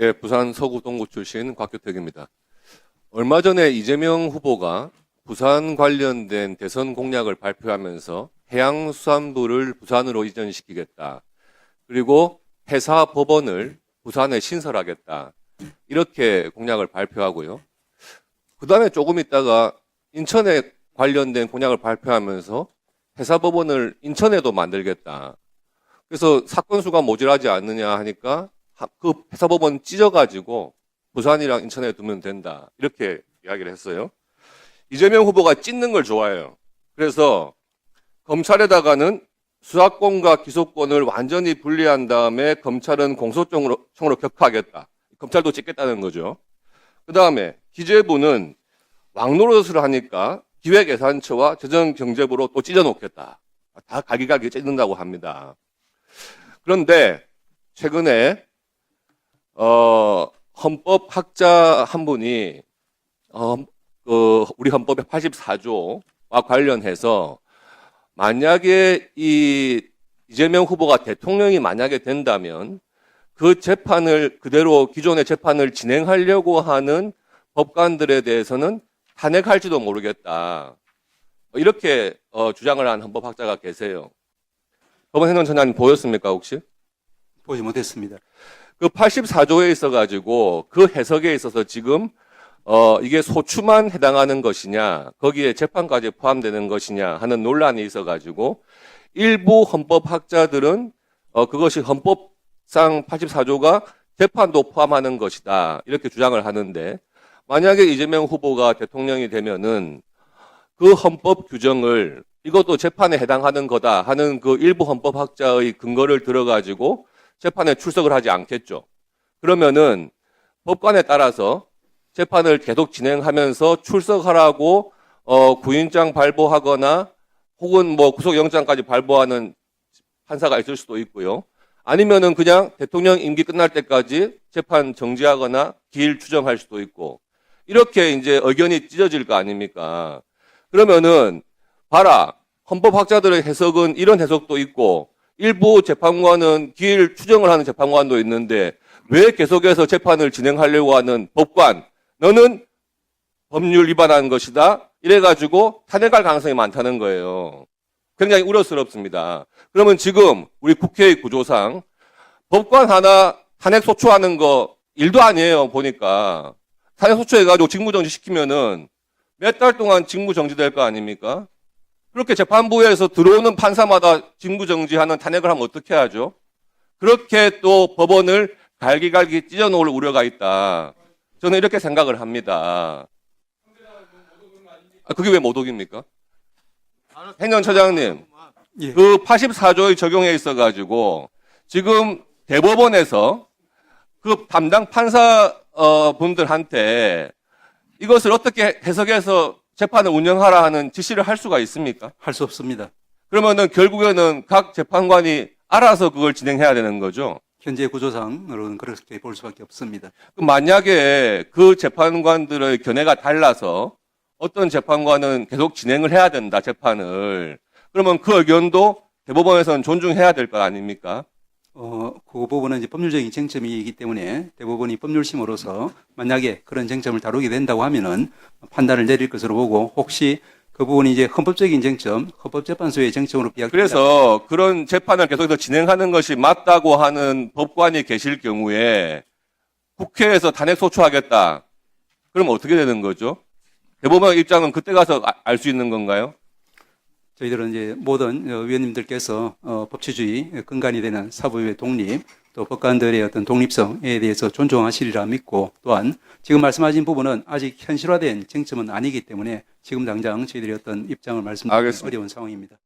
예, 부산 서구 동구 출신 곽규택입니다. 얼마 전에 이재명 후보가 부산 관련된 대선 공약을 발표하면서 해양수산부를 부산으로 이전시키겠다. 그리고 해사 법원을 부산에 신설하겠다. 이렇게 공약을 발표하고요. 그 다음에 조금 있다가 인천에 관련된 공약을 발표하면서 해사 법원을 인천에도 만들겠다. 그래서 사건 수가 모자라지 않느냐 하니까 하- 그 해사법원 찢어가지고 부산이랑 인천에 두면 된다. 이렇게 이야기를 했어요. 이재명 후보가 찢는 걸 좋아해요. 그래서 검찰에다가는 수사권과 기소권을 완전히 분리한 다음에 검찰은 공소청으로 청으로 격파하겠다. 검찰도 찢겠다는 거죠. 그 다음에 기재부는 왕노릇을 하니까 기획예산처와 재정경제부로 또 찢어놓겠다. 다 갈기갈기 찢는다고 합니다. 그런데 최근에 어, 헌법 학자 한 분이 어, 그 우리 헌법의 84조와 관련해서 만약에 이 이재명 후보가 대통령이 만약에 된다면 그 재판을 그대로 기존의 재판을 진행하려고 하는 법관들에 대해서는 탄핵할지도 모르겠다. 이렇게 어, 주장을 한 헌법학자가 계세요. 법원 행정처장님 보였습니까 혹시? 보지 못했습니다. 그 84조에 있어 가지고 그 해석에 있어서 지금 어 이게 소추만 해당하는 것이냐 거기에 재판까지 포함되는 것이냐 하는 논란이 있어 가지고 일부 헌법학자들은 어 그것이 헌법상 84조가 재판도 포함하는 것이다 이렇게 주장을 하는데 만약에 이재명 후보가 대통령이 되면은 그 헌법 규정을 이것도 재판에 해당하는 거다 하는 그 일부 헌법학자의 근거를 들어가지고 재판에 출석을 하지 않겠죠. 그러면은 법관에 따라서 재판을 계속 진행하면서 출석하라고 어, 구인장 발부하거나 혹은 뭐 구속영장까지 발부하는 판사가 있을 수도 있고요. 아니면은 그냥 대통령 임기 끝날 때까지 재판 정지하거나 기일 추정할 수도 있고 이렇게 이제 의견이 찢어질 거 아닙니까? 그러면은 봐라 헌법학자들의 해석은 이런 해석도 있고 일부 재판관은 기일 추정을 하는 재판관도 있는데 왜 계속해서 재판을 진행하려고 하는 법관 너는 법률 위반한 것이다 이래가지고 탄핵할 가능성이 많다는 거예요. 굉장히 우려스럽습니다. 그러면 지금 우리 국회의 구조상 법관 하나 탄핵 소추하는 거 일도 아니에요 보니까 탄핵 소추해가지고 직무정지 시키면은 몇 달 동안 직무정지될 거 아닙니까? 그렇게 재판부에서 들어오는 판사마다 직무 정지하는 탄핵을 하면 어떻게 하죠? 그렇게 또 법원을 갈기갈기 찢어놓을 우려가 있다. 저는 이렇게 생각을 합니다. 아, 그게 왜 모독입니까? 행정처장님, 예. 그 84조의 적용에 있어 가지고 지금 대법원에서 그 담당 판사 어, 분들한테 이것을 어떻게 해석해서 재판을 운영하라 하는 지시를 할 수가 있습니까? 할 수 없습니다. 그러면은 결국에는 각 재판관이 알아서 그걸 진행해야 되는 거죠. 현재 구조상으로는 그렇게 볼 수밖에 없습니다. 그 만약에 그 재판관들의 견해가 달라서 어떤 재판관은 계속 진행을 해야 된다, 재판을. 그러면 그 의견도 대법원에서는 존중해야 될것 아닙니까? 어, 그 부분은 이제 법률적인 쟁점이기 때문에 대법원이 법률심으로서 만약에 그런 쟁점을 다루게 된다고 하면은 판단을 내릴 것으로 보고 혹시 그 부분이 이제 헌법적인 쟁점, 헌법재판소의 쟁점으로 비약 그래서 그런 재판을 계속해서 진행하는 것이 맞다고 하는 법관이 계실 경우에 국회에서 탄핵 소추하겠다. 그럼 어떻게 되는 거죠? 대법원 입장은 그때 가서 알 수 있는 건가요? 저희들은 이제 모든 어, 위원님들께서 어, 법치주의 근간이 되는 사법의 독립 또 법관들의 어떤 독립성에 대해서 존중하시리라 믿고 또한 지금 말씀하신 부분은 아직 현실화된 쟁점은 아니기 때문에 지금 당장 저희들의 어떤 입장을 말씀드리기. 어려운 상황입니다.